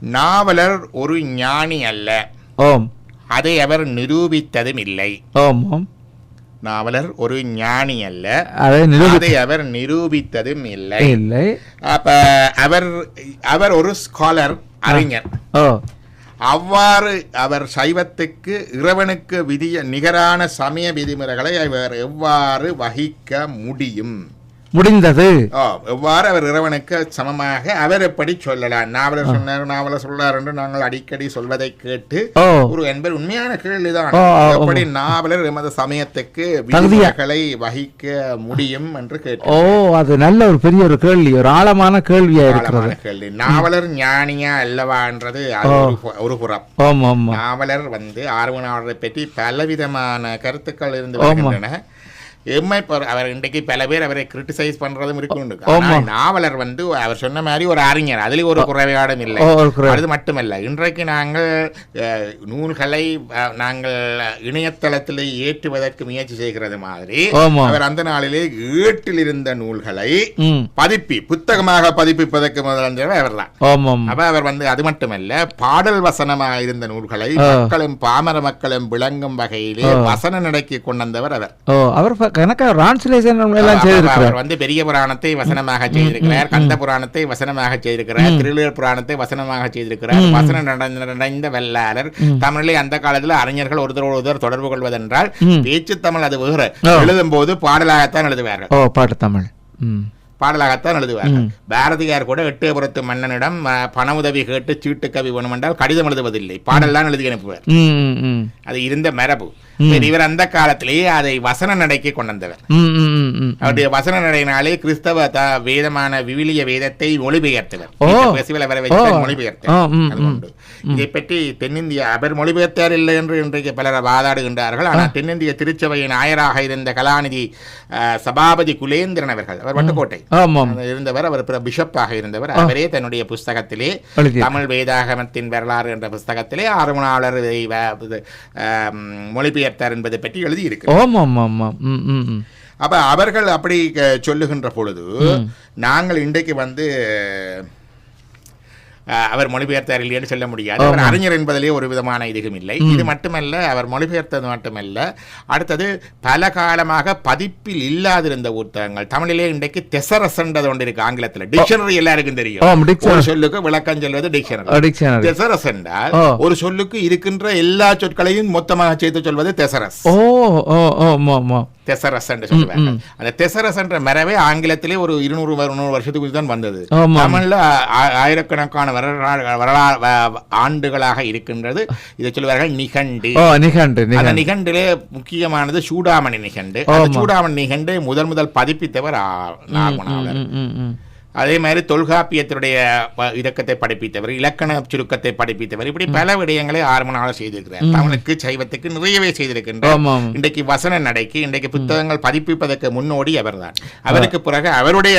நாவலர் ஒரு ஞானி அல்ல. ஓம். அதை அவர் நிரூபித்ததும் இல்லை ஓம் ஓம். நாவலர் ஒரு ஞானி அல்ல. அதை அவர் நிரூபித்ததும் இல்லை. இல்லை அப்ப அவர் அவர் ஒரு ஸ்காலர் அறிஞர். ஓ. அவ்வாறு அவர் சைவத்துக்கு இறைவனுக்கு விதிய நிகரான சமய விதிமுறைகளை அவர் எவ்வாறு வகிக்க முடியும்? முடிந்தது. எவ்வாறு அவர் இறைவனுக்கு சமமாக அவர் எப்படி சொல்லலாம்? நாவலர் சொன்னார் நாவலர் சொல்லார் என்று நாங்கள் அடிக்கடி சொல்வதை கேட்டு ஒரு என்பது உண்மையான கேள்விதான். எப்படி நாவலர் எமது சமயத்துக்கு விதிமுறைகளை வகிக்க முடியும் என்று கேட்டு ஓ அது நல்ல ஒரு பெரிய ஒரு கேள்வி ஒரு ஆழமான கேள்வியா இருக்கிறது. கேள்வி. நாவலர் ஞானியா அல்லவான்றது ஒரு புறம். நாவலர் வந்து ஆர்வனாளரை பற்றி பலவிதமான கருத்துக்கள் இருந்து வருகின்றன. பொறு- அவர் இன்றைக்கு பல பேர் அவரை கிரிட்டிசைஸ் பண்றதும் இருக்கு. ஆமா. நாவலர் வந்து அவர் சொன்ன மாதிரி ஒரு அறிஞர். அதில் ஒரு குறைபாடும் இல்லை. அது மட்டுமல்ல. இன்றைக்கு நாங்கள் நூல்களை நாங்கள் இணையதளத்தில் ஏற்றுவதற்கு முயற்சி செய்கிறது மாதிரி அவர் அந்த நாளிலே ஏட்டில் இருந்த நூல்களை பதிப்பி புத்தகமாக பதிப்பிப்பதற்கு முதலமைச்சர் அவர்தான். ஓம் ஆமா அப்ப அவர் வந்து அது மட்டுமல்ல பாடல் வசனமாக இருந்த நூல்களை. மக்களும் பாமர மக்களும் விளங்கும் வகையிலே. வசன நடைக்கு கொண்டு வந்தவர் அவர். அவர் ப- கணக்கா டிரான்ஸ்லேஷன் எல்லாம் செய்திருக்கிறார். வந்து பெரிய புராணத்தை வசனமாக செய்திருக்கிறார் கந்த புராணத்தை வசனமாக செய்திருக்கிறார் திருளியர் புராணத்தை வசனமாக செய்திருக்கிறார். வசன நடந்த நடந்த வல்லாளர் தமிழிலே அந்த காலத்துல அறிஞர்கள் ஒருத்தர் ஒருத்தர் தொடர்பு கொள்வதென்றால். பேச்சு தமிழ் அது. எழுதும் போது பாடலாகத்தான் எழுதுவார்கள். ஓ பாட்டு தமிழ் பாடலாகத்தான் எழுதுவார்கள். பாரதியார் கூட எட்டயபுரத்து மன்னனிடம் பண உதவி கேட்டு சீட்டு கவி வேணுமென்றால் கடிதம் எழுதுவதில்லை. பாடல்லாம் எழுதி அனுப்புவார். அது இருந்த மரபு. இவர் அந்த காலத்திலேயே அதை வசன நடைக்கு கொண்டு வந்தவர் அவருடைய வசன நடையினாலே கிறிஸ்தவ வேதமான விவிலிய வேதத்தை மொழிபெயர்த்தவர். ஓ. இந்த பெசிபிளை வர வச்சு ஓ. மொழிபெயர்த்தார் ஆ, ம், அது உண்டு இதை பற்றி தென்னிந்திய அவர் மொழிபெயர்த்தார் இல்லை என்று இன்றைக்கு பலர் வாதாடுகின்றார்கள். ஆனால் தென்னிந்திய திருச்சபையின் ஆயராக இருந்த கலாநிதி சபாபதி குலேந்திரன் அவர்கள் அவர் வட்டுக்கோட்டை. இருந்தவர் அவர் பிற- பிஷப்பாக இருந்தவர். அவரே தன்னுடைய புஸ்தகத்திலே தமிழ் வேதாகமத்தின் வரலாறு என்ற புஸ்தகத்திலே ஆர்வனாளர் மொழிபெயர்த்தார் என்பதை பற்றி எழுதியிருக்கு அப்ப அவர்கள் அப்படி சொல்லுகின்ற பொழுது நாங்கள் இன்றைக்கு வந்து அவர் மொழிபெயர்த்தார் இல்லைன்னு சொல்ல முடியாது. அவர் அறிஞர் என்பதிலே ஒரு விதமான இதுவும் இல்லை. இது மட்டுமல்ல அவர் மொழிபெயர்த்தது மட்டுமல்ல அடுத்தது பல காலமாக பதிப்பில் இல்லாதிருந்த புத்தகங்கள். தமிழிலே இன்றைக்கு தெசரசன்றது ஒன்று இருக்கு ஆங்கிலத்தில். டிக்ஷனரி எல்லாருக்கும் தெரியும். ஒரு சொல்லுக்கு விளக்கம் சொல்வது டிக்ஷனரி தெசரஸ் என்றால். ஒரு சொல்லுக்கு இருக்கின்ற எல்லா சொற்களையும் மொத்தமாக சேர்த்து சொல்வது தெசரஸ். ஓ ஓ ஓ ஆமாம் ஆமாம் தெசரஸ் என்று சொல்லுவாங்க. அந்த தெசரஸ் என்ற மரபே ஆங்கிலத்திலே ஒரு இருநூறு நூறு வருஷத்துக்கு தான் வந்தது. தமிழ்ல ஆயிரக்கணக்கான வரலாறு வரலாறு ஆண்டுகளாக இருக்கின்றது. இதை சொல்லுவார்கள் நிகண்டு. நிகண்டு அந்த நிகண்டு. நிகண்டிலே முக்கியமானது சூடாமணி நிகண்டு. சூடாமணி நிகண்டை முதல் முதல் பதிப்பித்தவர் ஆ- அதே மாதிரி தொல்காப்பியத்தினுடைய இலக்கத்தை படிப்பித்தவர் இலக்கண சுருக்கத்தை படிப்பித்தவர் இப்படி பல விடயங்களை ஆர்வனாளர் செய்திருக்கிறார். தமிழுக்கு சைவத்துக்கு நிறையவே செய்திருக்கின்றார் இன்றைக்கு வசன நடைக்கு இன்றைக்கு புத்தகங்கள் பதிப்பிப்பதற்கு முன்னோடி அவர்தான். அவருக்கு பிறகு அவருடைய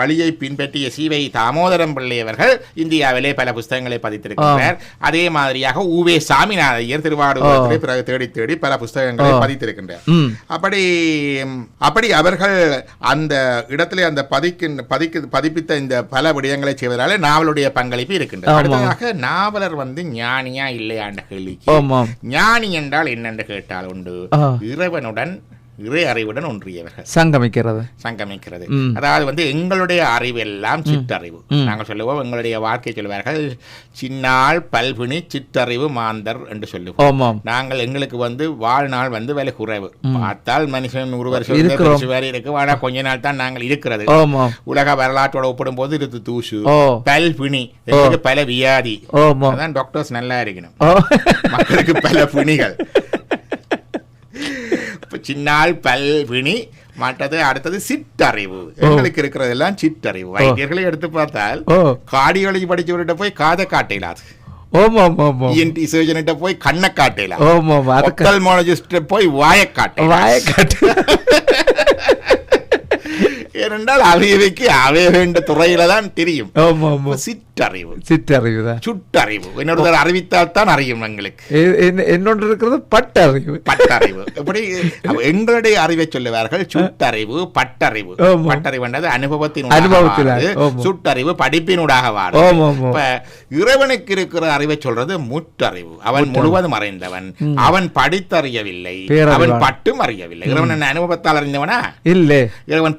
வழியை பின்பற்றிய சீவை தாமோதரம் பிள்ளை அவர்கள் இந்தியாவிலே பல புஸ்தகங்களை பதித்திருக்கிறார் அதே மாதிரியாக ஊவே சாமிநாதையர் திருவாரூரத்திலே பிறகு தேடி தேடி பல புஸ்தகங்களை பதித்திருக்கின்றார். அப்படி அப்படி அவர்கள் அந்த இடத்திலே அந்த பதிக்கின் பதிக்கு பதிப்பித்த இந்த பல விடயங்களை செய்வதால நாவலுடைய பங்களிப்பு இருக்கின்றது. அடுத்ததாக நாவலர் வந்து ஞானியா இல்லையாண்ட கேள்விக்கு ஞானி என்றால் என்னென்று கேட்டால் உண்டு? இறைவனுடன் இறை அறிவுடன் ஒன்றியவர்கள். சங்கமிக்கிறது. சங்கமிக்கிறது. அதாவது வந்து எங்களுடைய அறிவெல்லாம் சிற்றறிவு. ம். நாங்கள் சொல்லுவோம் எங்களுடைய வாழ்க்கை சொல்லுவார்கள் சின்னாள் பல்பினி சிற்றறிவு மாந்தர் என்று சொல்லுவோம். நாங்கள் எங்களுக்கு வந்து வாழ்நாள் வந்து விலை குறைவு. பார்த்தால் மனுஷன் நூறு வருஷம் வரை இருக்கு ஆனா கொஞ்ச நாள் தான் நாங்கள் இருக்கிறது. உலக வரலாற்றோட ஒப்பிடும் போது இது தூசு. ஓ. பல் வியாதி. அதான் டாக்டர்ஸ் நல்லா இருக்கணும். மக்களுக்கு பல பிணிகள் சின்னால் பல் பிணி மற்றது அடுத்தது சிற்றறிவு. எங்களுக்கு இருக்கிறதெல்லாம் சிற்றறிவு. வைத்தியர்களை எடுத்து பார்த்தால் ஓ. கார்டியாலஜி படிச்சவர்கிட்ட போய் காதை ஆமாம் இஎன்டி சர்ஜன்கிட்ட போய் கண்ணை அதுக்கு ஒப்தல்மாலஜிஸ்ட் போய் வாயை காட்டலாம் வாயை காட்டு. ஏனென்றால் அவையவைக்கு அவை வேண்ட துறையில தான் தெரியும் சிற்றறிவு. சிற்றறிவு. தான் சுட்டறிவு இன்னொருத்தர் அறிவித்தால் தான் அறியும் எங்களுக்கு என்னொன்று இருக்கிறது பட்டறிவு. பட்டறிவு. அப்ப எங்களுடைய அறிவை சொல்லுவார்கள் சுட்டறிவு பட்டறிவு. பட்டறிவுன்றது அனுபவத்தின் அனுபவத்தினால், ஆமா. சுட்டறிவு படிப்பினூடாக வாழும். இப்ப இறைவனுக்கு இருக்கிற அறிவை சொல்றது முற்றறிவு. அவன் முழுவதும் அறிந்தவன். அவன் படித்தறியவில்லை. அவன் பட்டும் அறியவில்லை. இறைவன் அனுபவத்தால் அறிந்தவனா? இல்லை. இறைவன்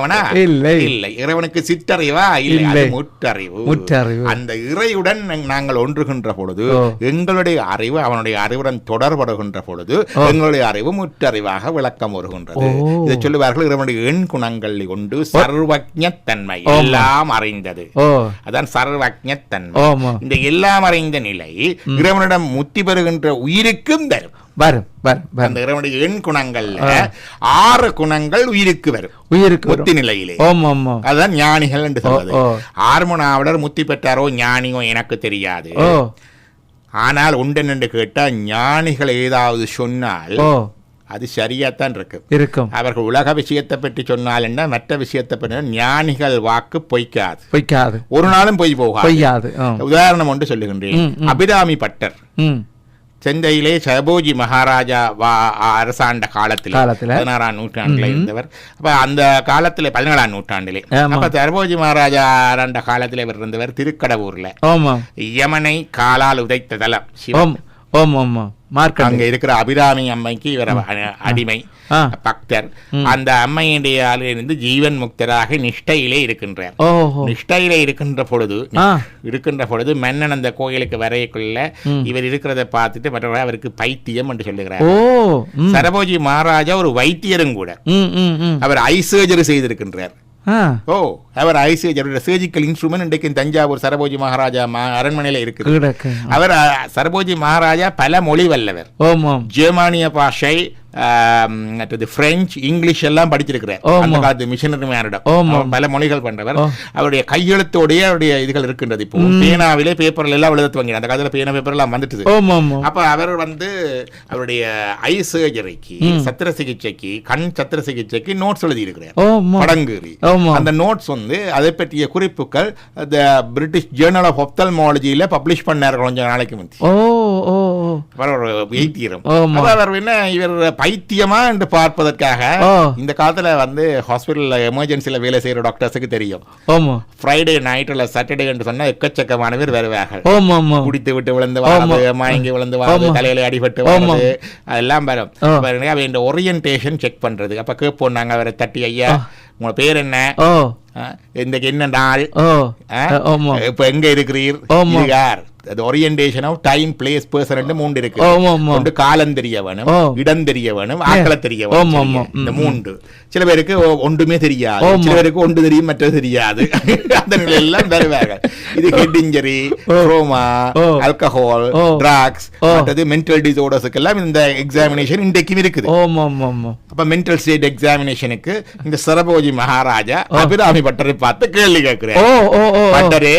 படித்தறிந்தவனா இல்லை. இல்லை. இறைவனுக்கு சிற்றறிவா? இல்லை. முற்றறிவு. முற்றறிவு. அந்த இறையுடன் நங்- நாங்கள் ஒன்றுகின்ற பொழுது. எங்களுடைய அறிவு அவனுடைய அறிவுடன் தொடர்படுகின்ற பொழுது எங்களுடைய அறிவு முற்றறிவாக விளக்கம் வருகின்றது. இதை சொல்லுவார்கள் இறைவனுடைய எண் குணங்கள் கொண்டு சர்வஜத்தன்மை எல்லாம் அறிந்தது. அதான் சர்வஜத்தன்மை இந்த எல்லாம் அறிந்த நிலை இறைவனிடம் முத்தி பெறுகின்ற உயிருக்கும் தரும். வரும் அந்த இறைவனுடைய எண் குணங்கள்ல ஆறு குணங்கள் உயிருக்கு வரும். உயிருக்கு முத்தி நிலையிலே அதுதான் ஞானிகள் என்று சொல்வது. ஓ. ஆர்மனாவிடர் முத்தி பெற்றாரோ ஞானியோ எனக்கு தெரியாது. ஆனால் உண்டன் என்று கேட்டால் ஞானிகள் ஏதாவது சொன்னால் அது சரியாத்தான் இருக்கு இருக்கும். அவர்கள் உலக விஷயத்தை பற்றி சொன்னால் என்ன? மற்ற விஷயத்தை பற்றி ஞானிகள் வாக்கு பொய்க்காது. பொய்க்காது. ஒரு நாளும் பொய் போகாது. உதாரணம் ஒன்று சொல்லுகின்றேன். அபிராமி பட்டர். செந்தையிலே சபோஜி மகாராஜா வா அரசாண்ட காலத்தில். பதினாறாம் நூற்றாண்டுல இருந்தவர். அப்ப அந்த காலத்துல பதினேழாம் நூற்றாண்டிலே. அப்ப சரபோஜி மகாராஜா ஆண்ட காலத்தில் இவர் இருந்தவர் திருக்கடவூர்ல. யமனை காலால் உதைத்த தலம். அங்க இருக்கிற அபிராமி அம்மைக்கு இவர் அடிமை. பக்தர். அந்த அம்மையுடைய இருந்து ஜீவன் முக்தராக நிஷ்டையிலே இருக்கின்றார். நிஷ்டையிலே இருக்கின்ற பொழுது. இருக்கின்ற பொழுது மன்னன் அந்த கோயிலுக்கு வரையக்குள்ள இவர் இருக்கிறத பார்த்துட்டு மற்றவர்கள் அவருக்கு பைத்தியம் என்று சொல்லுகிறார். சரபோஜி மகாராஜா ஒரு வைத்தியரும் கூட. அவர் ஐ சர்ஜரி செய்திருக்கின்றார். ஓ அவர் ஐ சர்ஜரி சர்ஜிக்கல் இன்ஸ்ட்ருமெண்ட் இன்றைக்கு தஞ்சாவூர் சரபோஜி மகாராஜா மா- அரண்மனையில இருக்குது. அவர் சரபோஜி மகாராஜா பல மொழி வல்லவர் ஜெர்மானிய பாஷை மற்றது பிரெஞ்சு இங்கிலீஷ் எல்லாம் படிச்சிருக்கிறார். அந்த காலத்து மிஷனரி மேனிடம். பல மொழிகள் பண்றவர். அவருடைய கையெழுத்தோடைய அவருடைய இதுகள் இருக்கின்றது இப்போ. பேனாவிலே பேப்பர்ல எல்லாம் எழுத துவங்கினார். அந்த காலத்துல பேனா பேப்பர் எல்லாம் ஆமா அப்ப அவர் வந்து அவருடைய ஐ சர்ஜரிக்கு சத்திர சிகிச்சைக்கு கண் சத்திர சிகிச்சைக்கு நோட்ஸ் எழுதி இருக்கிறார் படங்குறி. அந்த நோட்ஸ் வந்து அதை பற்றிய குறிப்புகள் பிரிட்டிஷ் ஜேர்னல் ஆஃப் ஒப்தல்மாலஜியில பப்ளிஷ் பண்ணார் கொஞ்ச நாளைக்கு முந்தி. அப்ப அவர் என்ன இவர் பைத்தியமா என்று பார்ப்பதற்காக. இந்த காலத்துல வந்து ஹாஸ்பிட்டல்ல எமர்ஜென்சில வேலை செய்யற டாக்டர்ஸுக்கு தெரியும். ஃப்ரைடே நைட் இல்ல சாட்டர்டே என்று சொன்னா எக்கச்சக்கமான பேர் வருவார்கள் குடித்து விட்டு விழுந்து மயங்கி விழுந்து ஆமா. தலையில அடிபட்டு. வாரது அதெல்லாம் வரும். ஆ. பாருங்க அவ இந்த ஒரியன்டேஷன் செக் பண்றது. அப்ப கேட்போம் நாங்க அவரை தட்டி ஐயா உங்க பேர் என்ன? இன்றைக்கு என்ன நாள்? இப்ப எங்க இருக்கிறீர்? யார்? அது orientation of time place person மூன்று இருக்கு. ஒன்று காலம் தெரிய வேணும். இடம் தெரிய வேணும் ஆக்களை தெரிய வேணும். இந்த மூன்று. சில பேருக்கு ஒன்றுமே தெரியாது. சில பேருக்கு ஒன்று தெரியும் மற்றது தெரியாது. அந்த நிலையெல்லாம் வருவாங்க இது ஹெட் இன்ஜரி ரோமா ஓ. ட்ராக்ஸ். மற்றது மென்டல் டிசார்டர்ஸுக்கு எல்லாம் இந்த எக்ஸாமினேஷன் இன்றைக்கும் இருக்குது. அப்ப மென்டல் ஸ்டேட் எக்ஸாமினேஷனுக்கு இந்த சரபோஜி மகாராஜா அபிராமி பட்டரை பார்த்து கேள்வி கேட்கிறேன். பட்டரே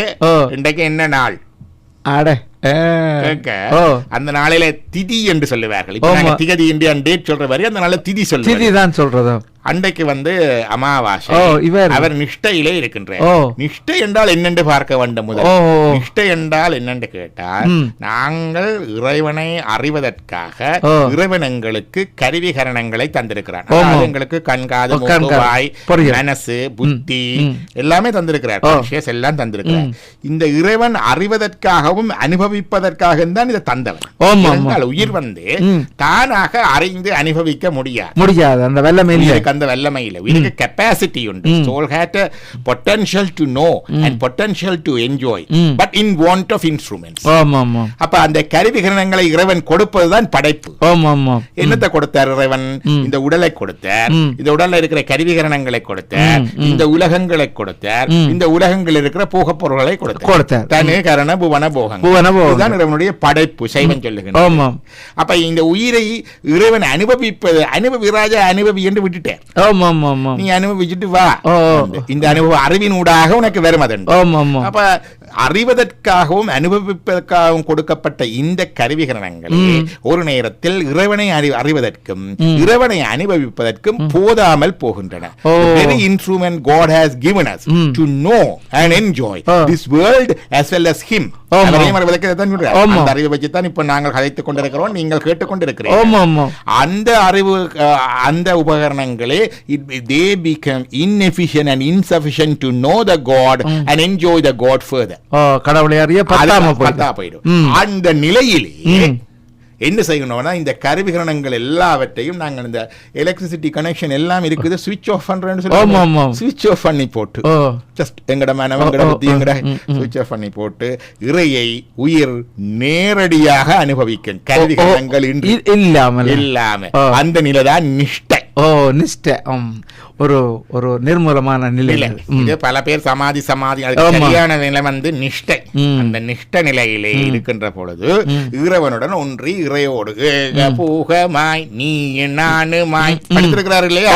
இன்றைக்கு என்ன நாள்? அட அந்த நாளில திதி என்று சொல்லுவார்கள். திகதி இந்தியன் டேட் சொல்ற வரை அந்த நாளில திதி சொல்லுவாங்க திதி தான் சொல்றதோ? அன்றைக்கு வந்து அமாவாசை இவர் அவர் நிஷ்டையிலே இருக்கின்றார் நிஷ்டை என்றால் என்னென்று பார்க்க வேண்டும் முதல். நிஷ்டை என்றால் என்னென்று கேட்டால். நாங்கள் இறைவனை அறிவதற்காக ஓ. இறைவன் எங்களுக்கு கருவிகரணங்களை தந்திருக்கிறார் எங்களுக்கு கண்காது. வாய். மனசு புத்தி. எல்லாமே தந்திருக்கிறார். கான்சியஸ் எல்லாம் தந்திருக்கிறார் இந்த இறைவன் அறிவதற்காகவும் அனுபவிப்பதற்காக தான் இதை. இருந்தால் உயிர் வந்து. தானாக அறிந்து அனுபவிக்க முடியாது முடியாது அந்த வெள்ளமே அந்த உயிருக்கு கெப்பாசிட்டி உண்டு ம். Soul had potential to know and potential to enjoy ம். But in want of instruments அப்ப அந்த கருவிகரணங்களை இறைவன் கொடுப்பதுதான் படைப்பு. என்னத்தை கொடுத்தார் இறைவன். இந்த உடலை கொடுத்தார். இந்த உடல்ல இருக்கிற கருவிகரணங்களை கொடுத்தார். இந்த உலகங்களை கொடுத்தார். இந்த உலகங்களில் இருக்கிற போகப் பொருள்களை கொடுத்தார். தனு கரண புவன போகங்கள். இதுதான் இறைவனுடைய படைப்பு சைவன் சொல்லுகின்ற ஆமாம். அப்ப இந்த உயிரை இறைவன் அனுபவிப்பது அனுபவி ராஜா அனுபவி என்று விட்டுட்டார் ஆமா ஆமா ஆமா நீ அனுபவிச்சுட்டு வா. இந்த அனுபவ அறிவினூடாக உனக்கு வரும் அது ஆமா ஆமா அப்ப அறிவதற்காகவும் அனுபவிப்பதற்காகவும் கொடுக்கப்பட்ட இந்த கருவிகரணங்களே ஒரு நேரத்தில் இறைவனை அறி அறிவதற்கும் இறைவனை அனுபவிப்பதற்கும் போதாமல் போகின்றன. Very instrument God has given us to know and enjoy ஆ. this world as well as him ஆமா. அவரையும் அறிவதற்குத்தான் சொல்றார். ஆமா. அந்த அறிவை வச்சு தான் இப்ப நாங்கள் கதைத்துக் கொண்டிருக்கிறோம் நீங்கள் ஆமா அந்த அறிவு அந்த உபகரணங்களே தே பிகம் inefficient and insufficient to know the god and enjoy the god further ஓ கடவுளை அறிய பத்தாம பத்தா போயிடும். அந்த நிலையிலே. என்ன செய்யணும்னா இந்த கருவிகரணங்கள் எல்லாவற்றையும் நாங்கள் இந்த எலக்ட்ரிசிட்டி கனெக்ஷன் எல்லாம் இருக்குது சுவிட்ச் ஆஃப் பண்றேன்னு. சொல்லி சுவிட்ச் ஆஃப் பண்ணி போட்டு. ஜஸ்ட் எங்கட மனம் எங்கட. சுவிட்ச் ஆஃப் பண்ணி போட்டு இறையை உயிர் நேரடியாக அனுபவிக்கும். கருவிகரணங்கள் இன்றி இல்லாமல். இல்லாம. அந்த நிலைதான் நிஷ்டை. ஓ நிஷ்டை. ஒரு ஒரு நிர்மூலமான நிலை. இது பல பேர் சமாதி சமாதி. சரியான நிலை வந்து நிஷ்டை. அந்த நிஷ்ட நிலையிலே இருக்கின்ற பொழுது இறைவனுடன் ஒன்றி இறையோடு பூகமாய் நீ நானுமாய் படித்திருக்கிறார் இல்லையா.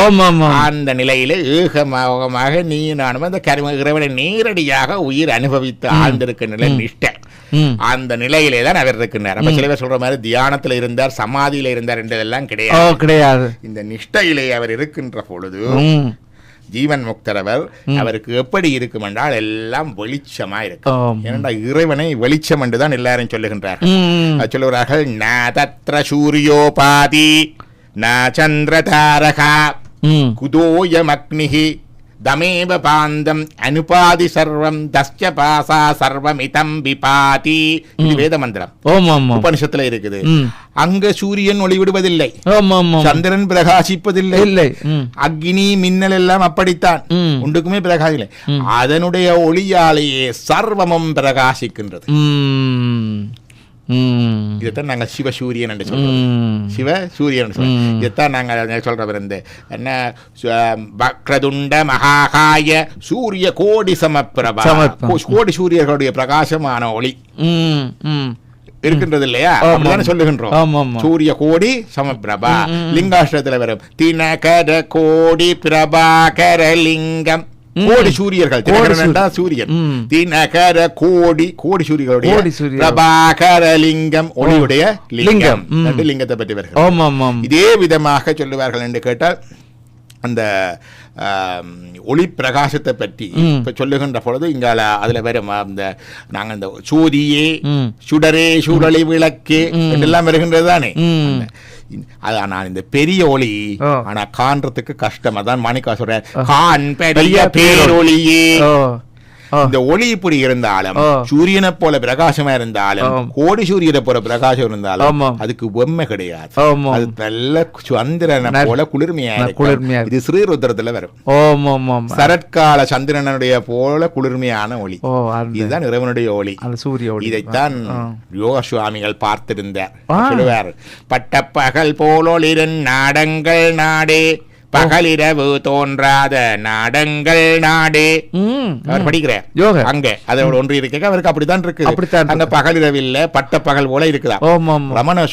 அந்த நிலையிலே ஏகமாக நீ நானும் அந்த கரும இறைவனை நேரடியாக உயிர் அனுபவித்து ஆழ்ந்திருக்க நிலை நிஷ்டை. அந்த நிலையிலே தான் அவர் இருக்கின்றார் அப்ப சில பேர் சொல்ற மாதிரி தியானத்துல இருந்தார் சமாதியில இருந்தார் என்றதெல்லாம் கிடையாது கிடையாது இந்த நிஷ்டையிலே அவர் இருக்கின்ற பொழுது. ஜீவன் முக்தரவர் அவருக்கு எப்படி இருக்கும் என்றால் எல்லாம் வெளிச்சமா இருக்கும் ஆம். ஏனென்றா இறைவனை வெளிச்சம் என்று தான் எல்லாரும் சொல்லுகின்றார்கள். அது சொல்லுகிறார்கள் ந தத்ர சூரியோபாதி ந சந்திர தாரகா ம். தமேவ பாந்தம் அனுபாதி சர்வம் தஸ்ய பாசா சர்வமிதம் விபாதி. இது வேத மந்திரம் உபனிஷத்துல இருக்குது. அங்க சூரியன் ஒளி விடுவதில்லை ஆமா ஆமா சந்திரன் பிரகாசிப்பதில்லை. இல்லை. அக்னி மின்னல் எல்லாம் அப்படித்தான். ம். ஒன்றுக்குமே பிரகாசில்லை அதனுடைய ஒளியாலேயே சர்வமும் பிரகாசிக்கின்றது. இதைத்தான் நாங்க சிவசூரியன் என்று சொல்றோம். ம். சிவ சூரியன் சொல்றோம். இதைத்தான் நாங்க சொல்றவர் இந்த என்ன வக்ரதுண்ட மகாகாய சூரிய கோடி சமப்பிரபா. கோடி சூரியர்களுடைய பிரகாசமான ஒளி. இருக்கின்றது இல்லையா. அப்படிதானே சொல்லுகின்றோம். சூரிய கோடி சமப்பிரபா. லிங்காஷ்டத்துல வரும். தினகர கோடி பிரபாகர லிங்கம். கோடி சூரியர்கள் சூரிய- சூரியன். தினகர கோடி கோடி சூரியர்களுடைய. பிரபாகர லிங்கம் ஒளியுடைய லிங்கம். என்று லிங்கத்தை பற்றி வருகிறது. இதே விதமாக சொல்லுவார்கள் என்று கேட்டால் அந்த ஒளி பிரகாசத்தை பற்றி. இப்ப சொல்லுகின்ற பொழுது இங்கால அதுல வரும் அந்த நாங்க இந்த சூதியே ம். சுடரே சுடலி விளக்கே எல்லாம் வருகின்றது தானே. அதான் நான் இந்த பெரிய ஒளி. ஆனா காண்றதுக்கு கஷ்டம் அதான் மாணிக்கா சொல்றேன் கான் பெரிய பேரொளியே. இந்த ஒளி இப்படி இருந்தாலும். சூரியனை போல பிரகாசமா இருந்தாலும். கோடி சூரியனை போல பிரகாசம் இருந்தாலும். அதுக்கு பொம்மை கிடையாது. அது நல்ல சந்திரனை போல குளிர்மையா. குளிர்மையா இது ஸ்ரீருத்ரத்துல வரும் சரத்கால சந்திரனுடைய போல குளிர்மையான ஒளி இதுதான் இறைவனுடைய ஒளி சூரிய ஒளி இதைத்தான். யோக சுவாமிகள் பார்த்திருந்தார். சொல்லுவார் பட்டப்பகல் போலொளிரன் நாடங்கள் நாடே பகலிரவு தோன்றாத நாடங்கள் நாடே. அவர் படிக்கிறார் யோக. அங்க. அதோட ஒன்று இருக்க அவருக்கு அப்படித்தான் இருக்கு அப்படித்தான் அங்க பகலிரவில்ல பட்ட பகல் போல இருக்குதா? ரமண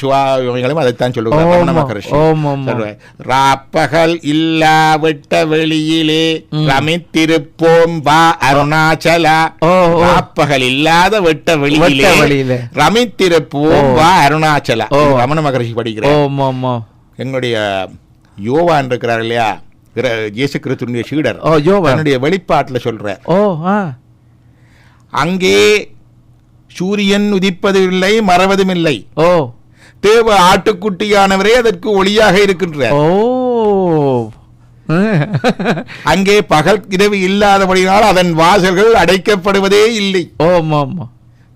அதைத்தான் ஓம் மகரிஷி ஓம் ஓம் சொல்லுவார். ராப்பகல் இல்லா விட்ட வெளியிலே ரமித்திருப்போம் வா அருணாச்சலா. ராப்பகல் இல்லாத விட்ட வெளியிலே. ரமித்திருப்போம் வா அருணாச்சலா. ஓ. ரமண மகரிஷி ஓம் எங்களுடைய யோவான் இருக்கிறார் இல்லையா? இயேசு கிறிஸ்துனுடைய சீடர். ஓ யோவா தன்னுடைய வெளிப்பாட்டுல சொல்ற ஓ ஆ. அங்கே சூரியன் உதிப்பதும் இல்லை மறவதும் இல்லை. ஓ. தேவ ஆட்டுக்குட்டியானவரே அதற்கு ஒளியாக இருக்கின்றார். ஓ. அங்கே பகல் இரவு இல்லாதபடியால் அதன் வாசல்கள் அடைக்கப்படுவதே இல்லை. ஓம் ஓம்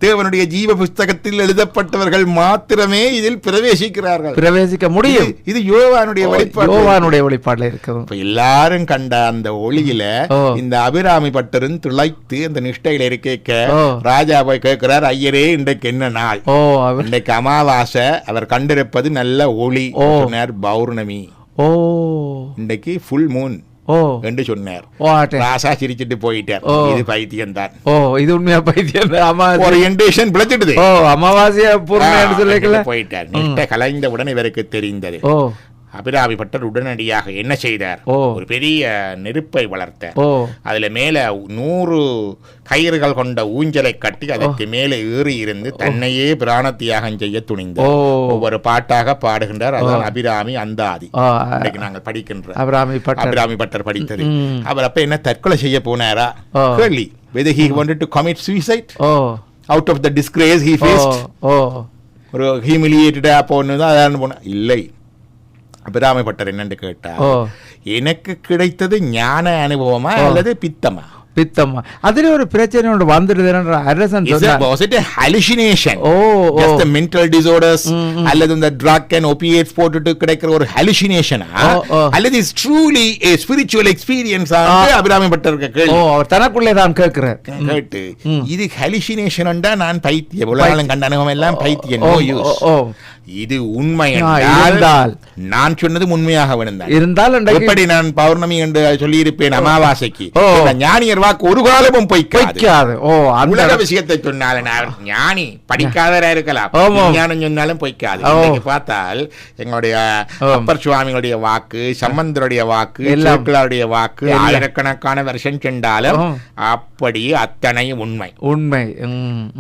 தேவனுடைய ஜீவ புஸ்தகத்தில் எழுதப்பட்டவர்கள் மாத்திரமே இதில் பிரவேசிக்கிறார்கள். பிரவேசிக்க முடியும். இது- யோவானுடைய வெளிப்பாடு. யோவானுடைய வெளிப்பாடுல இருக்குது இப்ப எல்லாரும் கண்ட அந்த ஒளியில. இந்த அபிராமி பட்டரும் திளைத்து அந்த நிஷ்டையில இருக்க. ராஜா போய் கேட்கிறார் ஐயரே இன்றைக்கு என்ன நாள்? இன்றைக்கு அமாவாசை அவர் கண்டிருப்பது நல்ல ஒளி பௌர்ணமி. ஓ. இன்றைக்கு ஃபுல் மூன் ஓ. என்று சொன்னார். ராசா சிரிச்சிட்டு போயிட்டார். ஓ. இது பைத்தியம் தான் ஓ இது உண்மையா பைத்தியம்? அமாவாசை. ஓரியன்டேஷன் பிழைச்சிடுது ஓ அமாவாசைய பூர்ணியான்னு சொல்லிக்கல போயிட்டார். நிஷ்டை கலைந்தவுடன் இவருக்கு தெரிந்தது. ஓ. அபிராமி பட்டர் உடனடியாக என்ன செய்தார். ஒரு பெரிய நெருப்பை வளர்த்தார். அதுல மேல நூறு கயிறுகள் கொண்ட ஊஞ்சலை கட்டி அதற்கு மேலே ஏறி இருந்து தன்னையே பிராண தியாகம் செய்ய துணிந்தார். ஒவ்வொரு பாட்டாக பாடுகின்றார். அதான் அபிராமி அந்தாதி. ஓ இன்றைக்கு நாங்கள் படிக்கின்ற அபிராமி பட்டர் அபிராமி பட்டர் படித்தது. அவர் அப்ப என்ன தற்கொலை செய்ய போனாரா. கேள்வி. Whether he wanted to commit suicide? out of the disgrace he faced? ஒரு ஹியூமிலியேட்டடா போன்னு தான் அதான் போன இல்லை. அபிராமி பட்டர் என்னன்னு கேட்டா எனக்கு கிடைத்தது ஞான அனுபவமா. அல்லது பித்தமா பித்தம்மா அதுல ஒரு பிரச்சனை ஒன்று வந்துடுதுன்ற அரசன் hallucination? O O Just the mental disorders ம், ம். அல்லது இந்த ட்ரக் அண்ட் opiates போட்டுட்டு கிடைக்கிற ஒரு ஓ. அல்லது is truly a spiritual experience ஆ. அபிராமி பட்டருக்கு ஓ கேள்வி அவர் தனக்குள்ளே தான் கேட்கிறார் கேட்டு. இது ஹலிசினேஷன் நான் பைத்தியம் உலகம் கண்ட அனுபவம் எல்லாம் பைத்தியம் இது உண்மை என்றால். நான் சொன்னது உண்மையாக விழுந்தான் இருந்தால் இன்றைக்கு எப்படி நான் பௌர்ணமி என்று சொல்லியிருப்பேன் அமாவாசைக்கு? ஞானியர் வாக்கு ஒரு காலமும் பொய்க்காது. ஓ உலக விஷயத்தை சொன்னாலும் ஞானி படிக்காதரா இருக்கலாம். ஞானம் சொன்னாலும் பொய்க்காது. பார்த்தால் எங்களுடைய. அப்பர் சுவாமிகளுடைய வாக்கு சம்பந்தருடைய வாக்கு எல்லாம். சேக்கிழாருடைய வாக்கு. ஆயிரக்கணக்கான வருஷம் சென்றாலும். அப்படி அத்தனை உண்மை. உண்மை.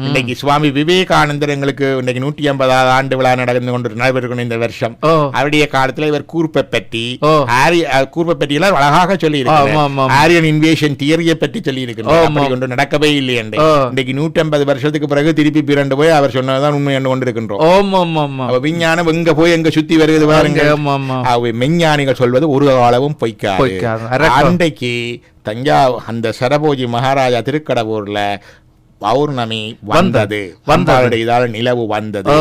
இன்னைக்கு சுவாமி விவேகானந்தர் எங்களுக்கு இன்னைக்கு நூற்றி ஐம்பதாவது ஆண்டு விழா நடந்து கொண்டு நடைபெறுகிற இந்த வருஷம். அவருடைய காலத்துல இவர் கூர்ப்பை பற்றி கூர்ப்பை பற்றி எல்லாம் அழகாக சொல்லி. ஆரியன் இன்வேஷன் தியரியை பற்றி சொல்லி ஒன்று நடக்கவே இல்லை என்று. இன்னைக்கு நூற்றி ஐம்பது வருஷத்துக்கு பிறகு திருப்பி பிறண்டு போய் அவர் சொன்னதுதான் உண்மை என்று கொண்டிருக்கின்றோம். விஞ்ஞானம் எங்க போய் எங்க சுத்தி வருகிறது பாருங்க. மெஞ்ஞானிகள் சொல்வது ஒரு காலமும் பொய்க்காது. அரக்கம். அன்றைக்கு தஞ்சா அந்த சரபோஜி மகாராஜா திருக்கடவூர்ல பௌர்ணமி வந்தது. வந்தது. இதால நிலவு வந்தது.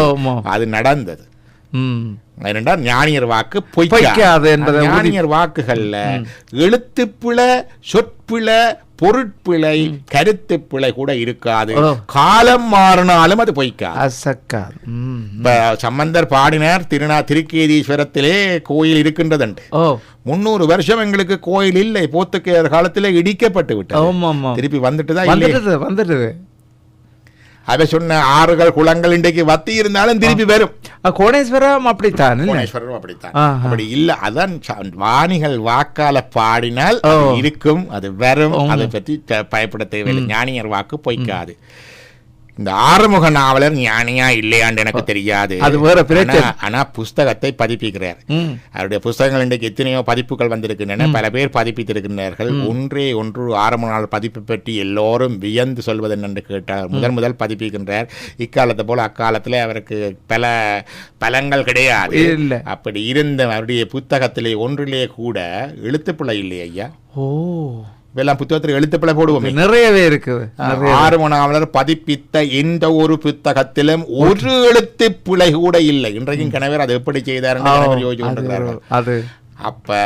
அது நடந்தது. ஏனென்றால் ஞானியர் வாக்கு பொய்க்காது என்பதை ஞானியர் வாக்குகள்ல எழுத்துப்பிழ சொற்பிழ பொருட்பிழை கருத்துப்பிழை கூட இருக்காது. காலம் மாறினாலும் அது பொய்க்காது. சம்பந்தர் பாடினார் திருநா திருக்கேதீஸ்வரத்திலே கோயில் இருக்கின்றதுண்டு. முன்னூறு வருஷம் எங்களுக்கு கோயில் இல்லை. போத்துக்கையர் காலத்திலே இடிக்கப்பட்டு விட்டது. திருப்பி வந்துட்டு தான் வந்துடுது அவ சொன்ன ஆறுகள் குளங்கள் இன்றைக்கு வத்தி இருந்தாலும் திருப்பி வரும். அஹ், கோணேஸ்வரம் அப்படித்தான் புவனேஸ்வரரும் அப்படித்தான். அப்படி இல்ல அதான் வாணிகள் வாக்கால பாடினால் இருக்கும் அது வரும். அதை பற்றி த- பயப்பட தேவையில்லை. ஞானியர் வாக்கு பொய்க்காது. இந்த ஆறுமுக நாவலர் ஞானியா இல்லையான்னு எனக்கு தெரியாது. அது வேற பிரச்சனை. ஆனா- புஸ்தகத்தை பதிப்பிக்கிறார். அவருடைய புஸ்தகங்கள் இன்றைக்கு எத்தனையோ பதிப்புகள் வந்திருக்கின்றன. பல பேர் பதிப்பித்திருக்கின்றார்கள். ஒன்றே ஒன்று ஆரம்ப நாள் பதிப்பு பற்றி எல்லோரும் வியந்து சொல்வது என்று கேட்டார் முதல் முதல் பதிப்பிக்கின்றார். இக்காலத்தை போல அக்காலத்தில் அவருக்கு பல பலங்கள் கிடையாது. அப்படி இருந்த அவருடைய புத்தகத்திலே ஒன்றிலே கூட எழுத்துப்பிழை இல்லை ஐயா. ஓ. இப்பெல்லாம் புத்தகத்தில் எழுத்துப்பிழை போடுவோமே. நிறையவே இருக்குது நிறைய ஆறுமணாவலர் பதிப்பித்த எந்த ஒரு புத்தகத்திலும் ஒரு எழுத்து பிழை கூட இல்லை. இன்றைக்கும் கணவர் அதை எப்படி செய்தார் அது அப்ப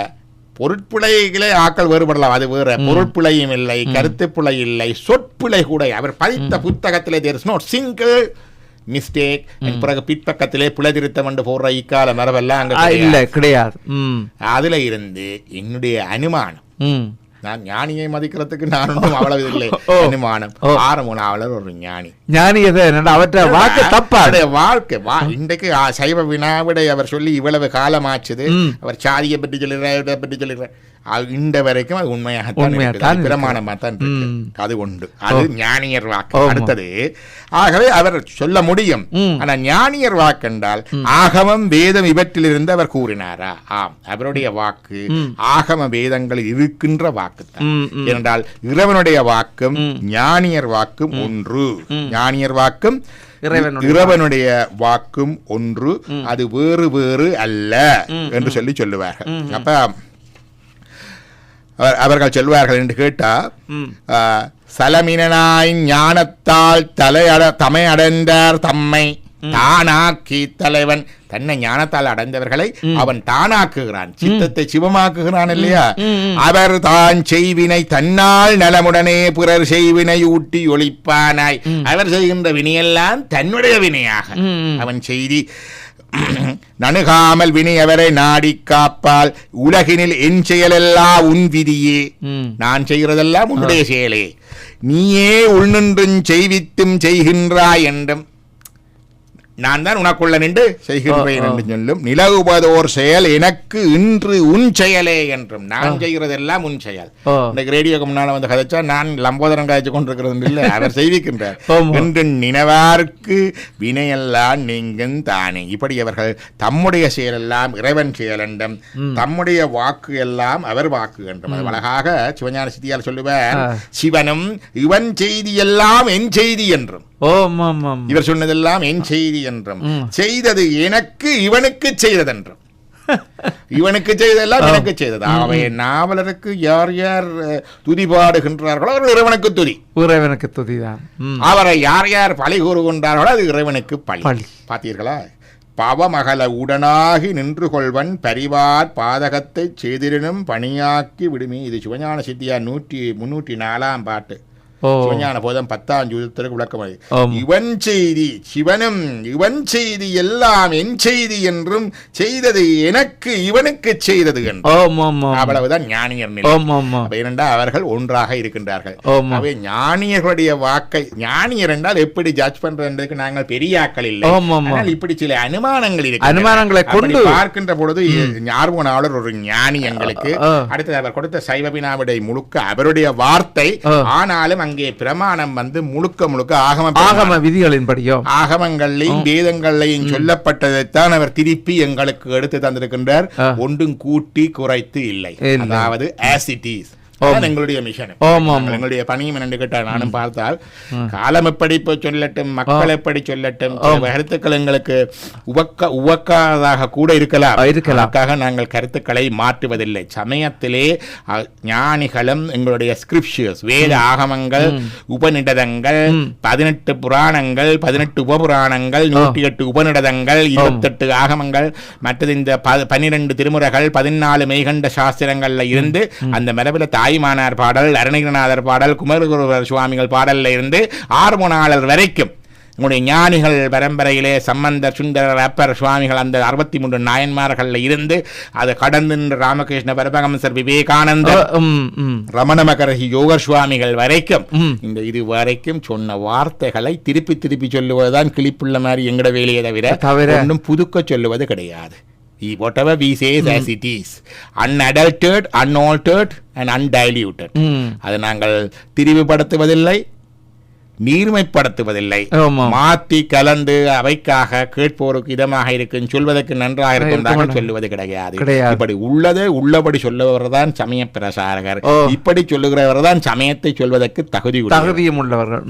பொருட்பிழைகளே ஆக்கள் வேறுபடலாம். அது வேற. பொருட்பிழையும் இல்லை கருத்துப்பிழை இல்லை சொற்பிழை கூட. அவர் படித்த புத்தகத்திலே there is not single mistake பிறகு பிற்பக்கத்திலே பிழை திருத்தம் என்று போடுற இக்கால மரபெல்லாம் அங்க. இல்ல கிடையாது. அதுல இருந்து என்னுடைய அனுமானம் நான் ஞானியை மதிக்கிறதுக்கு நான் ஒன்றும் அவ்வளவு இல்லை. அனுமானம் ஓ. ஆரமுனாவலர் ஒரு ஞானி. ஞானி அவற்றை வாக்கு தப்பா? வாழ்க்கை வா இன்றைக்கு சைவ வினாவிடை அவர் சொல்லி இவ்வளவு காலமாச்சுது. ம். அவர் சாதியை பற்றி சொல்லுறார் இதை பற்றி சொல்லுறார் இந்த வரைக்கும் அது இருக்கு. பிரமாணமாக தான் இருக்கு. அது உண்டு. அது ஞானியர் வாக்கு. அடுத்தது ஆகவே அவர் சொல்ல முடியும். ம். ஆனா ஞானியர் வாக்கு என்றால் ஆகமம் வேதம் இவற்றிலிருந்து அவர் கூறினாரா? ஆம். அவருடைய வாக்கு. ஆகம வேதங்களில் இருக்கின்ற வாக்குத்தான். ஏனென்றால் இறைவனுடைய வாக்கும். ஞானியர் வாக்கும் ஒன்று. ஞானியர் வாக்கும் இறைவனுடைய வாக்கும் ஒன்று. அது வேறு வேறு அல்ல என்று சொல்லி சொல்லுவார்கள். அப்ப அவர்- அவர்கள் சொல்வார்கள் என்று கேட்டா சலமினாய் ஞானத்தால் தலையட தமை அடைந்தார் தம்மை. தானாக்கி தலைவன். தன்னை ஞானத்தால் அடைந்தவர்களை அவன் தானாக்குகிறான். சித்தத்தை சிவமாக்குகிறான் இல்லையா. அவர் தான் செய்வினை தன்னால் நலமுடனே பிறர் செய்வினை ஊட்டி ஒழிப்பானாய். அவர் செய்கின்ற வினையெல்லாம் தன்னுடைய வினையாக. அவன் செய்தி நணுகாமல் வினை அவரை நாடி காப்பால் உலகினில் என் செயலெல்லாம் உன் விதியே. நான் செய்கிறதெல்லாம் உன்னுடைய செயலே. நீயே உள்நின்றும் செய்வித்தும் செய்கின்றாய் என்றும் நான் தான் உனக்குள்ள நின்று செய்கின்றேன் என்று சொல்லும். நிலவுவதோர் செயல் எனக்கு இன்று உன் செயலே என்றும். நான் செய்கிறதெல்லாம் உன் செயல். இன்னைக்கு ரேடியோக்கு முன்னால வந்து கதைச்சா நான் லம்போதரம் கதைச்சு கொண்டிருக்கிறது இல்லை அவர் செய்விக்கின்றார். என்று நினைவார்க்கு வினையெல்லாம் நீங்கும் தானே. இப்படி அவர்கள் தம்முடைய செயலெல்லாம் இறைவன் செயலென்றும் தம்முடைய வாக்கு எல்லாம் அவர் வாக்கு என்றும். அது அழகாக சிவஞான சித்தியால் சொல்லுவார். சிவனும் இவன் செய்தி எல்லாம் என் செய்தி என்றும். இவர் சொன்னதெல்லாம் என் செய்தி என்றும். செய்தது எனக்கு இவனுக்கு செய்ததென்றும். இவனுக்கு செய்ததெல்லாம் எனக்கு செய்தது. அவை நாவலருக்கு யார் யார் துதி பாடுகின்றார்களோ அவர்கள் இறைவனுக்கு துதி. இறைவனுக்கு துதிதான். அவரை யார் யார் பழி கூறுகின்றார்களோ அது இறைவனுக்கு பழி. பார்த்தீர்களா? பவமகல உடனாகி நின்று கொள்வன் பரிவார் பாதகத்தை செய்திடனும் பணியாக்கி விடுமே. இது சிவஞான சித்தியா நூற்றி முன்னூற்றி நாலாம் பாட்டு. சிவஞான போதம் பத்தாம் ஜூதத்திற்கு விளக்கம் அது. ஆம். இவன் செய்தி சிவனும் இவன் செய்தி எல்லாம் என் செய்தி என்றும் செய்தது எனக்கு இவனுக்கு செய்தது அவ்வளவுதான் ஞானியர் ஏனென்றால் அவர்கள் ஒன்றாக இருக்கின்றார்கள். அவை ஞானியர்களுடைய வாக்கை ஞானியர் என்றால் எப்படி ஜட்ஜ் பண்றதுக்கு நாங்கள் இல்லை. ஆமாம், ஆமாம். ஆனால் இப்படி சில அனுமானங்கள் இருக்கு அனுமானங்களை கொண்டு பார்க்கின்ற பொழுது ஞார்வனாளர் ஒரு ஞானி எங்களுக்கு. அடுத்தது அவர் கொடுத்த சைவபினாவிடை முழுக்க அவருடைய வார்த்தை. ஆனாலும் அங்கே பிரமாணம் வந்து முழுக்க முழுக்க ஆகம ஆகம விதிகளின்படியோ. ஆகமங்கள்லையும் வேதங்கள்லையும் சொல்லப்பட்டதைத்தான் அவர் திருப்பி எங்களுக்கு எடுத்து தந்திருக்கின்றார். ஒன்றும் கூட்டி குறைத்து இல்லை. அதாவது as எங்களுடைய மிஷன் எங்களுடைய பணியும் என்று கேட்டால் நானும் பார்த்தால் காலம் எப்படி போய் சொல்லட்டும் மக்கள் எப்படி சொல்லட்டும் சில கருத்துக்கள் எங்களுக்கு உவக்க உவக்காதாக கூட இருக்கலாம். இருக்கலாம். நாங்கள் கருத்துக்களை மாற்றுவதில்லை. சமயத்திலே ஞானிகளும் எங்களுடைய ஸ்கிரிப்ஷர்ஸ் வேத ஆகமங்கள் உபநிடதங்கள் பதினெட்டு புராணங்கள் பதினெட்டு உபபுராணங்கள் நூற்றி எட்டு உபநிடதங்கள் இருபத்தெட்டு ஆகமங்கள் மற்றது இந்த பன்னிரண்டு திருமுறைகள் பதினாலு மெய்கண்ட சாஸ்திரங்கள்ல இருந்து அந்த மரபில் தாய்மானார் பாடல் அருணகிரிநாதர் பாடல் குமரகுருவர் சுவாமிகள் பாடல்ல இருந்து ஆர்மோனாளர் வரைக்கும் உங்களுடைய ஞானிகள் பரம்பரையிலே சம்பந்தர் சுந்தரர் அப்பர் சுவாமிகள் அந்த அறுபத்தி மூன்று நாயன்மார்கள்ல இருந்து அதை கடந்து நின்ற ராமகிருஷ்ண பரமஹம்சர் விவேகானந்தர் ரமண மகரஹி யோகர் சுவாமிகள் வரைக்கும். இந்த இது வரைக்கும் சொன்ன வார்த்தைகளை திருப்பி திருப்பி சொல்லுவதுதான் கிளிப்புள்ள மாதிரி எங்கட வேலையை தவிர தவிர. ஒன்றும் புதுக்க சொல்லுவது கிடையாது whatever we say is as it is. Unadulterated unaltered and undiluted. ம் அதை நாங்கள் திரிவுபடுத்துவதில்லை நீர்மைப்படுத்துவதில்லை. மாத்தி கலந்து அவைக்காக கேட்போருக்கு இதமாக இருக்கும் சொல்வதற்கு நன்றாக இருக்கும். சொல்லுவது கிடையாது. இப்படி உள்ளதே உள்ளபடி சொல்லுவர் தான் சமய பிரசாரகர். இப்படி சொல்லுகிறவர் தான் சமயத்தை சொல்வதற்கு தகுதி. தகுதியும் உள்ளவர்கள்.